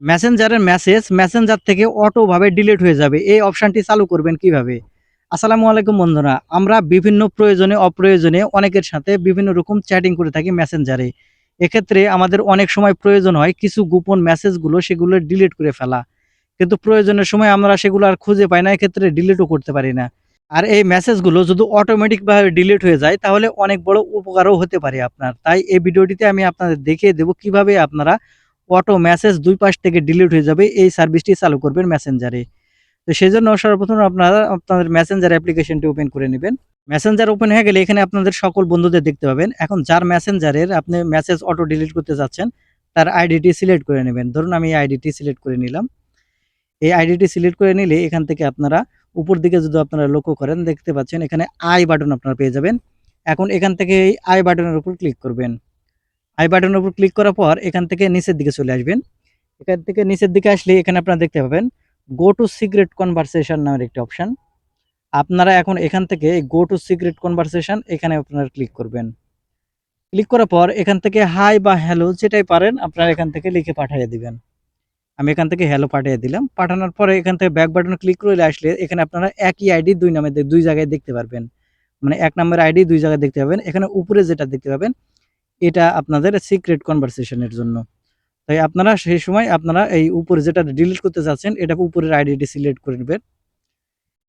মেসেঞ্জারের message Messenger থেকে অটোভাবে delete হয়ে যাবে। এই অপশনটি চালু করবেন কীভাবে? আসসালামু আলাইকুম বন্ধুরা, আমরা বিভিন্ন প্রয়োজনে, অপ্রয়োজনে অনেকের সাথে বিভিন্ন রকম চ্যাটিং করে থাকি মেসেঞ্জারে এক্ষেত্রে আমাদের অনেক সময় প্রয়োজন হয় কিছু গোপন মেসেজগুলো সেগুলো ডিলিট করে ফেলা। কিন্তু প্রয়োজনের সময় আমরা সেগুলো আর খুঁজে পাই না, এক্ষেত্রে ডিলিটও করতে পারি না। আর এই মেসেজগুলো যদি অটোমেটিকভাবে ডিলিট হয়ে যায়, তাহলে অনেক বড় উপকারও হতে পারে আপনার। তাই এই ভিডিওটিতে আমি আপনাদের দেখিয়ে দেবো কীভাবে আপনারা অটো মেসেজ দুই পাশ থেকে ডিলিট হয়ে যাবে, এই সার্ভিসটি চালু করবেন মেসেঞ্জারে তো সেই জন্য সর্বপ্রথম আপনারা আপনাদের মেসেঞ্জার অ্যাপ্লিকেশনটি ওপেন করে নেবেন। মেসেঞ্জার ওপেন হয়ে গেলে এখানে আপনাদের সকল বন্ধুদের দেখতে পাবেন। এখন যার মেসেঞ্জারের আপনি মেসেজ অটো ডিলিট করতে যাচ্ছেন, তার আইডিটি সিলেক্ট করে নেবেন। ধরুন আমি আইডিটি সিলেক্ট করে নিলাম। এই আইডিটি সিলেক্ট করে নিলে এখান থেকে আপনারা উপর দিকে যদি আপনারা লক্ষ্য করেন, দেখতে পাচ্ছেন এখানে আই বাটন আপনারা পেয়ে যাবেন। এখন এখান থেকে এই আই বাটনের উপর ক্লিক করবেন। আই বাটনের উপর ক্লিক করার পর এখান থেকে নিচের দিকে চলে আসবেন। এখান থেকে নিচের দিকে আসলে এখানে আপনারা দেখতে পাবেন গো টু সিক্রেট কনভারসেশন নামের একটি অপশান আপনারা এখন এখান থেকে গো টু সিক্রেট কনভারসেশন এখানে আপনারা ক্লিক করবেন। ক্লিক করার পর এখান থেকে হাই বা হ্যালো যেটাই পারেন আপনারা এখান থেকে লিখে পাঠিয়ে দিবেন। আমি এখান থেকে হ্যালো পাঠিয়ে দিলাম। পাঠানোর পরে এখান থেকে ব্যাক বাটন ক্লিক করলে আসলে এখানে আপনারা একই আইডি দুই নামে দুই জায়গায় দেখতে পারবেন। মানে এক নম্বর আইডি দুই জায়গায় দেখতে পাবেন। এখানে উপরে যেটা দেখতে পাবেন এটা আপনাদের সিক্রেট কনভারসেশনের জন্য। তাই আপনারা সেই সময় আপনারা এই উপরে যেটা ডিলিট করতে চাচ্ছেন এটা উপরের আইডিটি সিলেক্ট করে নেবেন।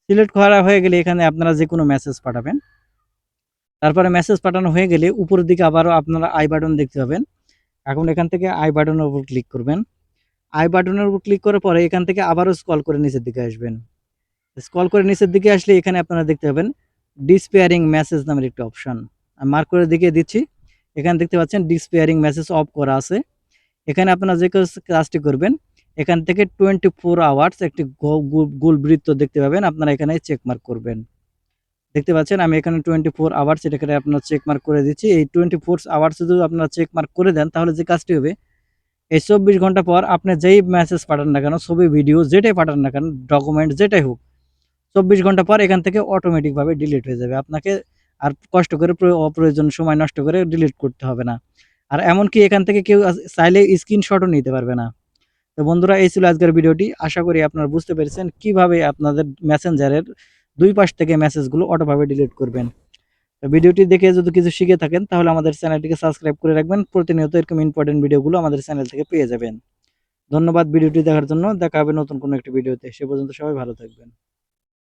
সিলেক্ট করা হয়ে গেলে এখানে আপনারা যে কোনো মেসেজ পাঠাবেন। তারপরে মেসেজ পাঠানো হয়ে গেলে উপরের দিকে আবারও আপনারা আই বাটন দেখতে পাবেন। এখন এখান থেকে আই বাটনের উপর ক্লিক করবেন। আই বাটনের উপর ক্লিক করার পরে এখান থেকে আবারও স্কল করে নিচের দিকে আসবেন। স্কল করে নিচের দিকে আসলে এখানে আপনারা দেখতে পাবেন ডিসপেয়ারিং মেসেজ নামের একটি অপশন মার্ক করে দেখিয়ে দিচ্ছি। এখানে দেখতে পাচ্ছেন ডিসপেয়ারিং মেসেজ অফ করা আছে। এখানে আপনারা যে কাজটি করবেন, এখান থেকে টোয়েন্টি ফোর আওয়ার্স একটি গোল বৃত্ত দেখতে পাবেন, আপনারা এখানে চেক মার্ক করবেন। দেখতে পাচ্ছেন আমি এখানে টোয়েন্টি ফোর আওয়ার্স এটাকে আপনার চেক মার্ক করে দিচ্ছি। এই টোয়েন্টি ফোর আওয়ার্স যদি আপনারা চেক মার্ক করে দেন, তাহলে যে কাজটি হবে, এই চব্বিশ ঘণ্টা পর আপনি যেই মেসেজ পাঠান না কেন, ছবি ভিডিও যেটাই পাঠান না কেন ডকুমেন্ট যেটাই হোক, চব্বিশ ঘণ্টা পর এখান থেকে অটোমেটিকভাবে ডিলিট হয়ে যাবে। আপনাকে আর কষ্ট করে অপ্রয়োজন সময় নষ্ট করে ডিলিট করতে হবে না। আর এমনকি এখান থেকে কেউ চাইলে স্ক্রিনশটও নিতে পারবে না। তো বন্ধুরা, এই ছিল আজকের ভিডিওটি। আশা করি আপনারা বুঝতে পেরেছেন কীভাবে আপনাদের মেসেঞ্জারের দুই পাশ থেকে মেসেজগুলো অটোভাবে ডিলিট করবেন। ভিডিওটি দেখে যদি কিছু শিখে থাকেন, তাহলে আমাদের চ্যানেলটিকে সাবস্ক্রাইব করে রাখবেন। প্রতিনিয়ত এরকম ইম্পর্টেন্ট ভিডিওগুলো আমাদের চ্যানেল থেকে পেয়ে যাবেন। ধন্যবাদ ভিডিওটি দেখার জন্য। দেখা হবে নতুন কোনো একটি ভিডিওতে সে পর্যন্ত সবাই ভালো থাকবেন।